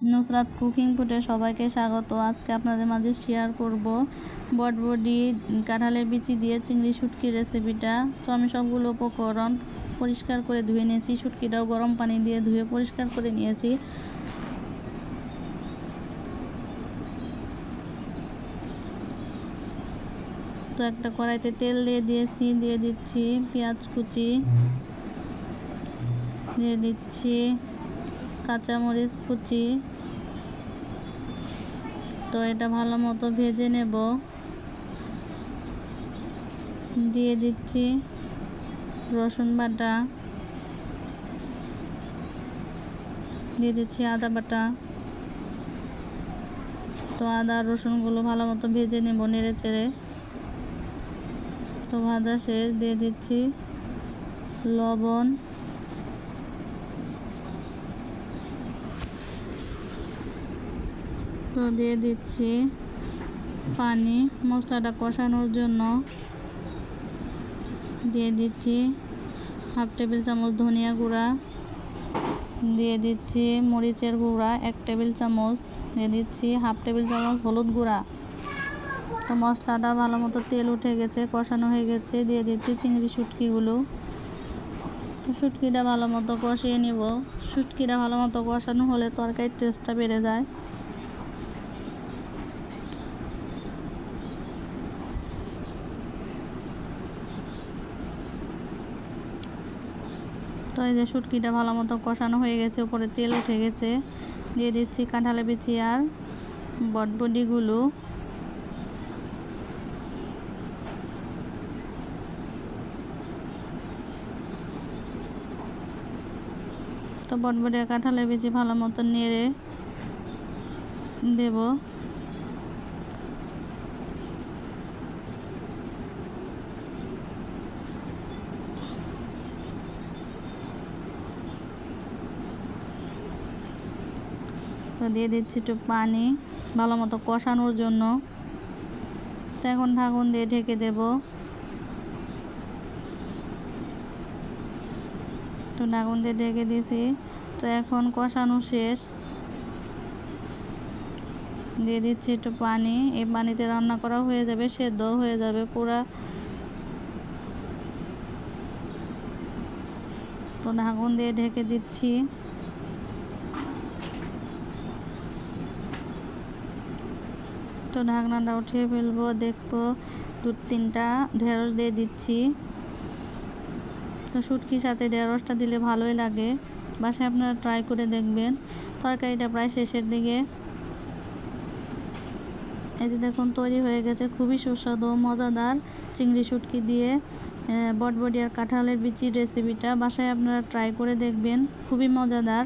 Nusrat cooking ফুটে সবাইকে স্বাগত। আজকে আপনাদের মাঝে শেয়ার করব বটবডি কাঁঠালের বিচি দিয়ে চিংড়ি শুটকির রেসিপিটা তো আমি সবগুলো উপকরণ পরিষ্কার করে ধুয়ে নিয়েছি, শুটকিটাও গরম পানি দিয়ে ধুয়ে পরিষ্কার করে নিয়েছি। তো একটা কড়াইতে তেল দিয়ে দিয়েছি, দিয়ে দিচ্ছি পেঁয়াজ কুচি, দিয়ে দিচ্ছি কাঁচামরিচ কুচি। তো এটা ভালো মতো ভেজে নেব। দিয়ে দিচ্ছি রসুন বাটা। দিয়ে দিচ্ছি আদা বাটা। তো আদা রসুনগুলো ভালো মতো ভেজে নেব নেড়ে চেড়ে। তো ভাজা শেষ। দিয়ে দিচ্ছি লবণ। তো দিয়ে দিচ্ছি পানি মশলাটা কষানোর জন্য। দিয়ে দিচ্ছি হাফ টেবিল চামচ ধনিয়া গুঁড়া। দিয়ে দিচ্ছি মরিচের গুঁড়া এক টেবিল চামচ। দিয়ে দিচ্ছি হাফ টেবিল চামচ হলুদ গুঁড়া। তো মশলাটা ভালো মতো তেল উঠে গেছে, কষানো হয়ে গেছে। দিয়ে দিচ্ছি চিংড়ি শুটকিগুলো। শুটকিটা ভালো মতো কষিয়ে নিব। শুটকিটা ভালো মতো কষানো হলে তরকারির টেস্টটা বেড়ে যায়। তো এই যে শুটকিটা ভালো মতো কষানো হয়ে গেছে, উপরে তেল উঠে গেছে। দিয়ে দিচ্ছি কাঁঠালে বিচি আর বটবডিগুলো তো বটবডি কাঁঠালে বিচি ভালো মতো নেড়ে দেব। তো দিয়ে দিচ্ছি একটু পানি ভালো মতো কষানোর জন্য। তো এখন ঢাকুন দিয়ে ঢেকে দেব। তো ঢাকুন দিয়ে ঢেকে দিয়েছি। তো এখন কষানো শেষ। দিয়ে দিচ্ছি একটু পানি। এই পানিতে রান্না করা হয়ে যাবে সেদ্ধ হয়ে যাবে পুরা। তো ঢাকুন দিয়ে ঢেকে দিচ্ছি। তো ঢাকনাটা উঠিয়ে ফেলব, দেখব। দু তিনটা ঢেঁড়স দিয়ে দিচ্ছি। তো শুটকির সাথে ঢেঁড়সটা দিলে ভালোই লাগে। বাসায় আপনারা ট্রাই করে দেখবেন। তরকারিটা প্রায় শেষের দিকে। এই যে দেখুন, তৈরি হয়ে গেছে। খুবই সুস্বাদু, মজাদার চিংড়ি শুটকি দিয়ে। বটবডি আর কাঁঠালের বিচির রেসিপিটা বাসায় আপনারা ট্রাই করে দেখবেন। খুবই মজাদার।